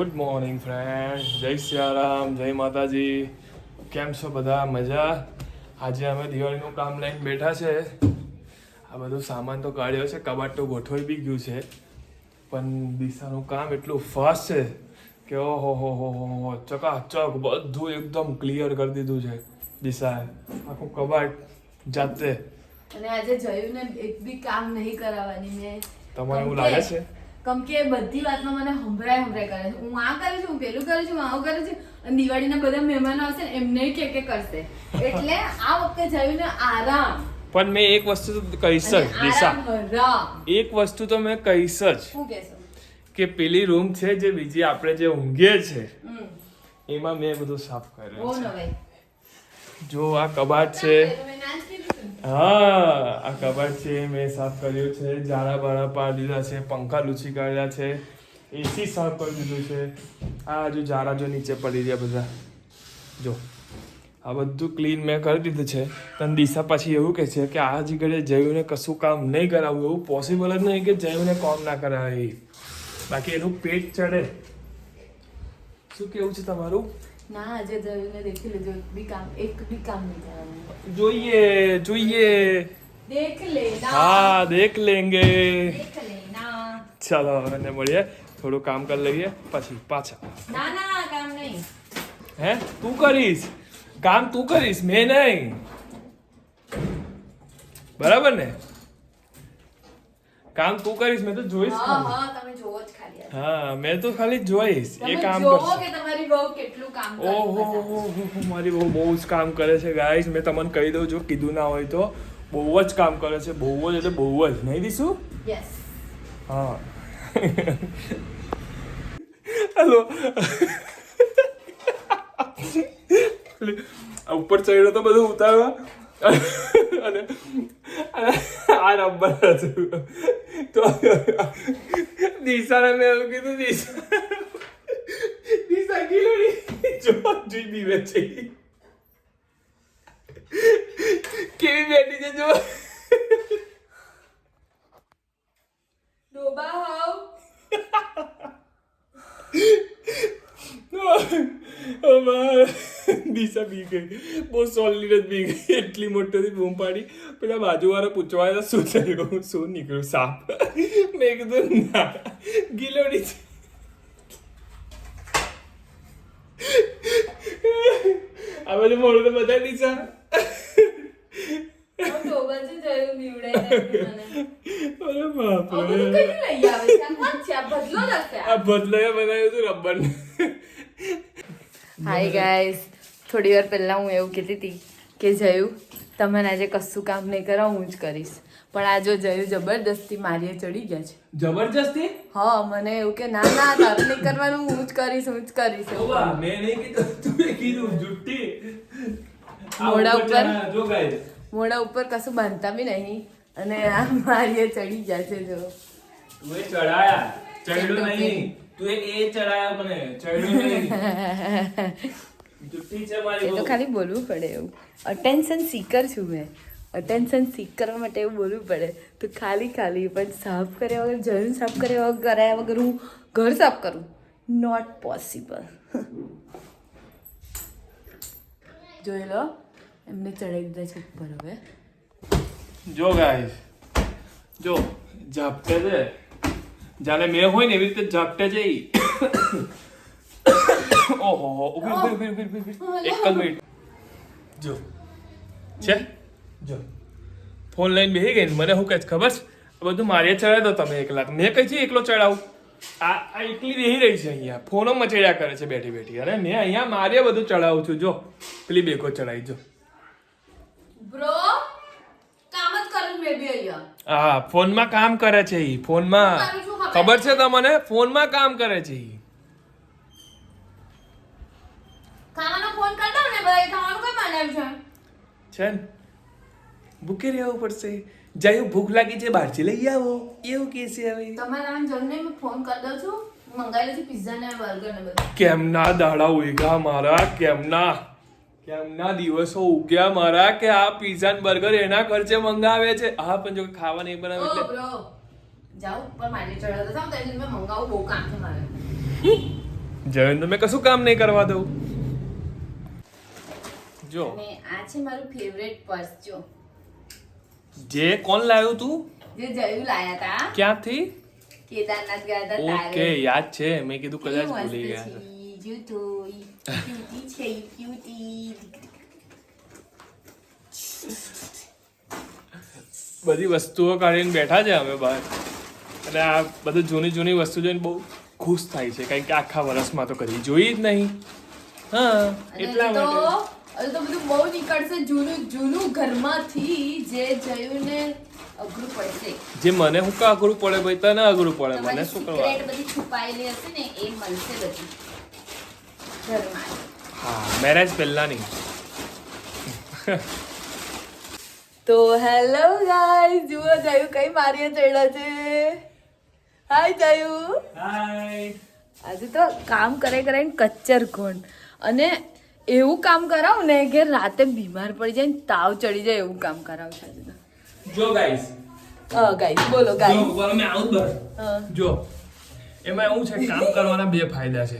Good morning friend જય સિયારામ જય માતાજી કેમ છો બધા? મજા? આજે અમે દિવાળીનું કામ લઈને બેઠા છે. આ બધું સામાન તો કાઢ્યો છે. કબાટ તો ગોઠવાઈ બી ગયું છે. પણ દિશાનું કામ એટલું ફાસ્ટ છે કે ઓહો હો હો હો હો ચકાચક બધું એકદમ ક્લિયર કરી દીધું છે દિશાએ. આખું કબાટ જાતે. અને આજે જયું ને એક બી કામ નહીં કરાવવાની મેં. તમારે એવું લાગે છે? કેમ કે બધી વાતમાં મને હંભરાય હંભરાય કરે છે. હું આ કરું છું હું પેલું કરું છું હું આવું કરું છું અને દિવાળીના બધા મહેમાનો આવશે ને એમને કે કે કરશે. એટલે આ વખતે જઈને આરામ. પણ મેં એક વસ્તુ તો કહીશ જ દિશા. એક વસ્તુ તો મેં કહીશ જ કે પેલી રૂમ છે જે બીજી આપણે જે ઊંઘીએ છે એમાં મેં બધું સાફ કર્યું છે. જો આ કબાટ છે. હા, આ કબાટ છે, મેં સાફ કર્યું છે જાડા બાળા પાડી દીધા છે, પંખા લૂછી કાઢ્યા છે એસી સાફ કરી દીધું છે. આ હજુ જાડા જો નીચે પડી રહ્યા બધા. જો, આ બધું ક્લીન મેં કરી દીધું છે. તને દિશા પછી એવું કહે છે કે આ જગ્યાએ જયુને કશું કામ નહીં કરાવવું એવું પોસિબલ જ નહીં કે જયુને કામ ના કરાવે બાકી એનું પેટ ચડે. શું કેવું છે તમારું? ના આજે જયું ને દેખી લેજો એક બી કામ એક બી કામ નહીં કરાવવાનું જોઈએ જોઈએ દેખ લેના હા દેખ લેંગે દેખ લેના ચાલો અને મળીએ થોડું કામ કરી લઈએ પછી પાછા ના ના કામ નહીં હે તું કરીશ કામ તું કરીશ મેં નહીં બરાબર ને કામ તું કરીશ મેં તો જોઈશ હા ખાલી. હા તમે જોવો જ ખાલી આ. હા મેં તો ખાલી જોઈશ. એ કામ કરશે. કે તમારી બહુ કેટલું કામ કરે ઓહો મારી બહુ બહુ જ કામ કરે છે. ગાઈસ મેં તમને કહી દઉં જો કીધું ના હોય તો બહુ જ કામ કરે છે. બહુ જ એટલે બહુ જ નહીં દીશું યસ હા. હેલો ઉપર ચડ્યો તો બધું ઉતારવા. અને આ રબર હતું. તો દિશાને મેં એવું કીધું દિશા દિશા ગીલોડી જો જોઈ બીવે છે કેવી બેઠી છે જો ડોબા હોવ. દિશા બી ગઈ બહુ સોલિડ જ બી ગઈ એટલી મોટી બૂમ પાડી પેલા બાજુવાળા પૂછવા આવ્યા શું થયું શું નીકળ્યું સાપ મેં કીધું ના ગિલોડી આ બધું મોડું તો બધા રબર હાય ગાઈસ થોડી વાર પહેલા હું એવું કહેતી હતી કે જયું. તમને આજે કશું કામ નહીં કરો હું જ કરીશ. પણ આ જો જયું જબરદસ્તી મારીએ ચડી ગયા છે. જબરજસ્તી? હા મને એવું કે ના ના તારે નહીં કરવાનું હું જ કરીશ હું જ કરીશ. મેં નહીં કીધું તું કીધું જુઠ્ઠી. મોડા ઉપર? જો guys. મોડા ઉપર કશું બાંધતા બી નહીં. અને આ મારીએ ચડી ગયા છે જો. તું એ ચડાયા ચડ્યું નહીં. તું એ ચડાયા મને. ચડ્યું નહીં. એ તો ખાલી બોલવું પડે એવું. અટેન્શન સીકર છું મેં. અટેન્શન સીક કરવા માટે એવું બોલવું પડે. તો ખાલી ખાલી પણ સાફ કર્યા વગર જમીન સાફ કર્યા વગર કરાયા વગર હું ઘર સાફ કરું. નોટ પોસિબલ જોઈ લો એમને ચડાવી દીધા છે ઉપર હવે. જો ગાઈસ જો ઝાપટે છે. જાણે મેં હોય ને એવી રીતે ઝાપટે છે ઈ. ઓહો ઊભી ઊભી ઊભી ઊભી ઊભી, ઊભી. એક જ મિનિટ. જો. છે? જો. ફોન લઈને બેસી ગઈ ને મને શું કહે છે ખબર છે? બધું મારે ચડાવી દો તમે એકલા. મેં કઈ છે એકલો ચડાવું. આ આ એકલી બેસી રહી છે અહીંયા. ફોનો મચેડ્યા કરે છે બેઠી બેઠી. અને મેં અહીંયા મારે બધું ચડાવું છું. જો પેલી બેકો ચડાવી જો. બ્રો કામ જ કરું મે બી અહીંયા. હા ફોનમાં કામ કરે છે ઈ. ફોનમાં ખબર છે તમને? ફોનમાં કામ કરે છે ઈ ખાવાનો ફોન કઈ છે છે? ને ભૂખે રહેવું પડશે. જાય ભૂખ લાગી છે બહારથી લઈ આવો. એવું કે છે હવે. તમારા આમ જઈને મેં ફોન કરી દઉં છું. મંગાવેલું છે પિઝા ને બર્ગર ને બધું. કેમના દાડા ઉગ્યા મારા કેમના? કેમના દિવસો ઉગ્યા મારા કે આ પીઝા ને બર્ગર એના ખર્ચે મંગાવે છે? હા પણ જો ખાવા નહીં બનાવે એટલે. બ્રો જાઓ ઉપર મારી ચડાવતા થાવ તો એને મેં મંગાવું બહુ કામ છે મારે. જયંત મેં કશું કામ નહીં કરવા દઉં. જો. અને આ છે મારું ફેવરેટ પર્સ જો. જે કોણ લાવ્યું તું? જે જયું લાયા તા. ક્યાંથી? કેદારનાથ ગયા હતા ઓકે યાદ છે. મેં કીધું કદાચ ભૂલી ગયા છે. જો તો ક્યુટી છે ક્યુટી બધી વસ્તુઓ કાઢીને બેઠા છે અમે બહાર. અને આ બધું જૂની જૂની વસ્તુ જોઈને બહુ ખુશ થાય છે. કારણ કે આખા વર્ષમાં તો કદી જોઈ જ નહીં. હા એટલા માટે. હજી તો બધું બહુ નીકળશે. જૂનું જૂનું ઘરમાંથી જે જયુને અઘરું પડશે. જે મને હું કા અઘરું પડે ભાઈ? તને અઘરું પડે. મને શું કરવા બધી છુપાયેલી હશે ને એ મળશે બધી. ઘરમાં. હા મેરેજ પહેલાની તો હેલો ગાઈસ જુઓ જયુ કઈ મારીએ ચડ્યા છે? હાય જયુ. હાય આજે તો કામ કરે કરે કચ્ચર કોણ અને એવું કામ કરાવું ને કે રાતે બીમાર પડી જાય ને તાવ ચડી જાય એવું કામ કરાવું છે જો ગાઈસ ગાઈસ બોલો ગાઈસ ઉપર અમે આવું જ જો એમાં એવું છે કામ કરવાના બે ફાયદા છે.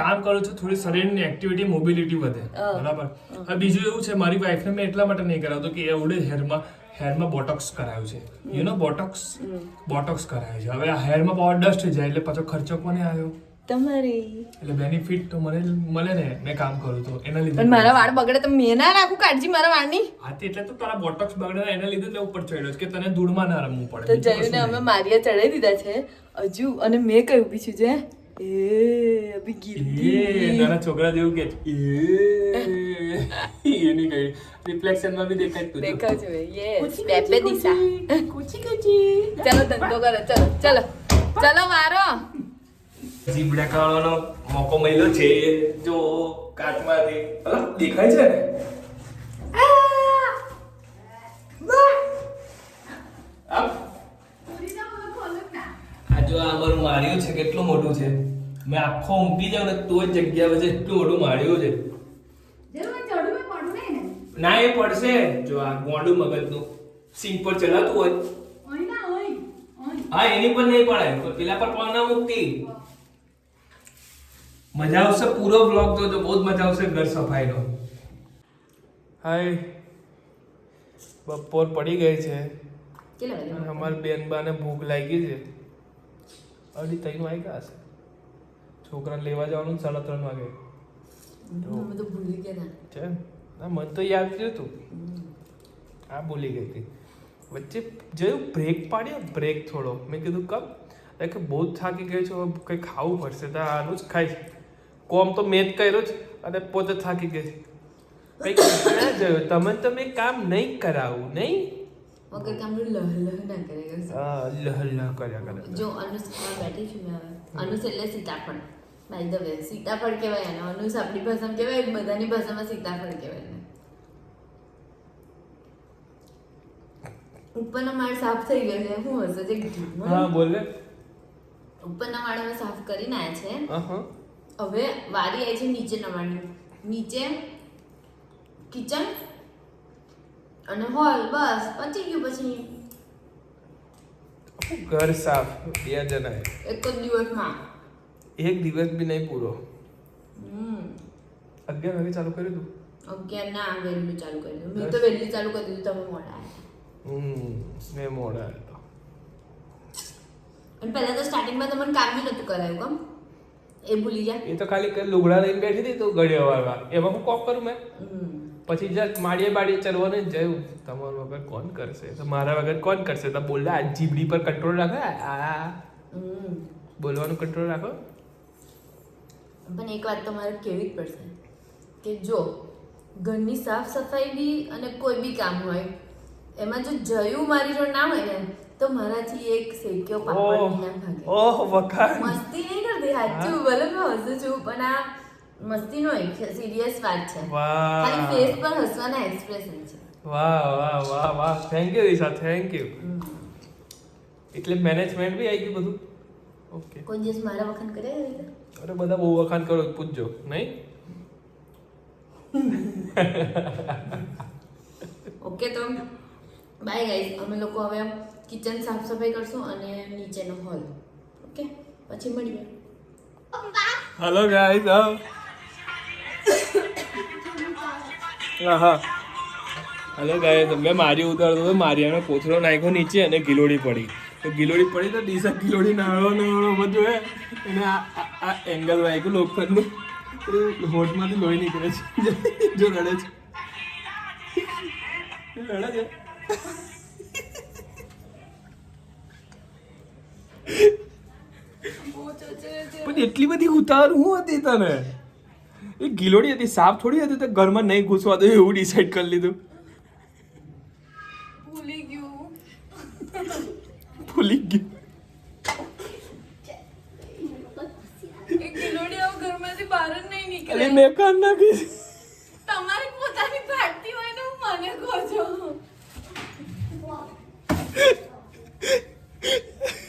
કામ કરું છું થોડી શરીરની એક્ટિવિટી મોબિલિટી વધે. બરાબર? હવે બીજું એવું છે મારી વાઈફને મેં એટલા માટે નહીં કરાવતો કે એવડે હેરમાં હેરમાં બોટોક્સ કરાયું છે. યુ નો બોટોક્સ બોટોક્સ કરાયું છે. હવે આ હેરમાં પાવર ડસ્ટ જાય એટલે પાછો ખર્ચો કોને આવ્યો? તમારી. એટલે બેનિફિટ તો મને મળે ને મેં કામ કરું તો એના લીધે પણ મારા વાળ બગડે તો મેં ના રાખું કાળજી મારા વાળની. હા તે એટલે તો તારા બોટોક્સ બગડે એના લીધે મેં ઉપર ચડ્યો કે તને ધૂળમાં ના રમવું પડે. તો બીજું જયુને અમે મારિયા ચડાવી દીધા છે. હજુ અને મેં કહ્યું બી છે એ અભી ગીર નાના છોકરા જેવું કે એ એની કઈ રિફ્લેક્શનમાં બી દેખાય તું દેખાય છે યસ બે બે દિશા. કુચી કુચી ચલો ધંધો કરો ચલો. ચલો. ચલો મારો જીબડા ખાવાનો મોકો મળ્યો છે. જો કાચમાંથી અલા, દેખાય છે ને? આપ. આ જો આ અમારું માળિયું છે કેટલું મોટું છે. મેં આખો ઊંઘી જાઉં ને તો જ જગ્યા વચ્ચે એટલું મોટું માર્યું છે. ના એ પડશે. જો આ ગોંડું મગજનું સિંગ પર ચલાતું હોય. હા એની પર નહીં પડે પેલા પર પણ ના મૂકતી. મજા આવશે પૂરો બ્લોગ જોજો બહુ જ મજા આવશે ઘર સફાઈનો. હાય. બપોર પડી ગઈ છે. અમારી બેન બાને ભૂખ લાગી છે. અઢી ત્રણ વાગ્યા હશે છોકરાને લેવા જવાનું સાડા ત્રણ વાગે. તો ભૂલી ગયા છે ના? મને તો યાદ થયું હતું. આ ભૂલી ગઈ હતી. વચ્ચે જોયું બ્રેક પાડ્યો? બ્રેક થોડો. મેં કીધું કમ. કે બહુ જ થાકી ગયો છું. કંઈ ખાવું પડશે. તો આનું જ ખાઈશ. કોમ તો મેં જ કર્યો જ અને પોતે થાકી ગઈ. જોયું તમે તો કામ નહીં કરાવું નહીં? વગર કામનું લહ લહ ના કરે હા લહ લહ કર્યા કરે. જો અનુસ બેઠી છું મેં હવે. અનુસ એટલે સીતાફળ. બાય ધ વે સીતાફળ કહેવાય અને અનુસ આપણી ભાષામાં કહેવાય બધાની ભાષામાં સીતાફળ કહેવાય ઉપરનો માળ સાફ થઈ ગયો છે. શું હશે? જે હા બોલે. ઉપરના માળ અમે સાફ કરીને આયા છે. હવે વારી આવી છે નીચે નવાણી નીચે કિચન અને હોલ બસ પચી ગયું પછી. ઘર સાફ બે જણાએ એક જ દિવસમાં. એક દિવસ બી નહીં પૂરો. હમ. અગિયાર વાગે ચાલુ કર્યું હતું અગિયાર ના વહેલું ચાલુ કરી દીધું મેં તો વહેલું ચાલુ કરી દીધું તમે મોડા. હમ મેં મોડા આવ્યો અને પહેલા તો સ્ટાર્ટિંગમાં તમને મને કામ બી નહોતું કરાયું કમ? એ ભૂલી જાય એ તો ખાલી લુગડા લઈને બેઠી હતી તો ઘડિયા વાળવા એમાં હું કોક કરું મેં? પછી જસ્ટ માળીએ બાડીએ ચલવાને જયું. તમારું વગર કોણ કરશે? તો મારા વગર કોણ કરશે? તો બોલ્યા આ જીબડી પર કંટ્રોલ રાખો. આ બોલવાનું કંટ્રોલ રાખો. પણ એક વાત તમારે કેવી જ પડશે કે જો ઘરની સાફ સફાઈ બી અને કોઈ બી કામ હોય એમાં જો જયું મારી જોડે ના હોય ને તો મારાથી એક શેક્યો પાપડ ના ભાગે. ઓહ વખાણ. મસ્તી કરતી સાચું ભલે મેં હસું છું પણ આ મસ્તી નો સિરિયસ વાત છે. ખાલી ફેસ પર હસવાના એક્સપ્રેશન છે. વાહ વાહ વાહ વાહ. Thank you Disha thank you એટલે મેનેજમેન્ટ બી આવી ગયું બધું? ઓકે કોઈ દિવસ મારા વખાણ કરે અરે બધા બહુ વખાણ કરો પૂછજો નહીં? ઓકે તો બાય ગાઈઝ અમે લોકો હવે કિચન સાફ સફાઈ કરશું અને નીચેનો હોલ ઓકે પછી મળીએ. હલો ગાઈઝ હા હા હલો ગાઈઝ મેં મારી ઉતારતો મારી મારીયાનો કોથળો નાખ્યો નીચે અને ગિલોડી પડી. તો ગિલોડી પડી તો દિશા ગિલોડી નાળો નાળો બધું હે. અને આ એંગલ વાગ્યું લોખંડનું. એ હોઠમાંથી લોહી નીકળે છે. જો રડે છે. રડે છે. પણ એટલી બધી ઉતાવળ હું હતી તને? એ ગિલોડી હતી સાપ થોડી હતી તો ઘરમાં નહીં ઘૂસવા દો એવું ડિસાઈડ કરી લીધું. ભૂલી ગયું. ભૂલી ગયું. મેં કાન નાખી તમારી પોતાની ફાટતી હોય ને મને કહો છો.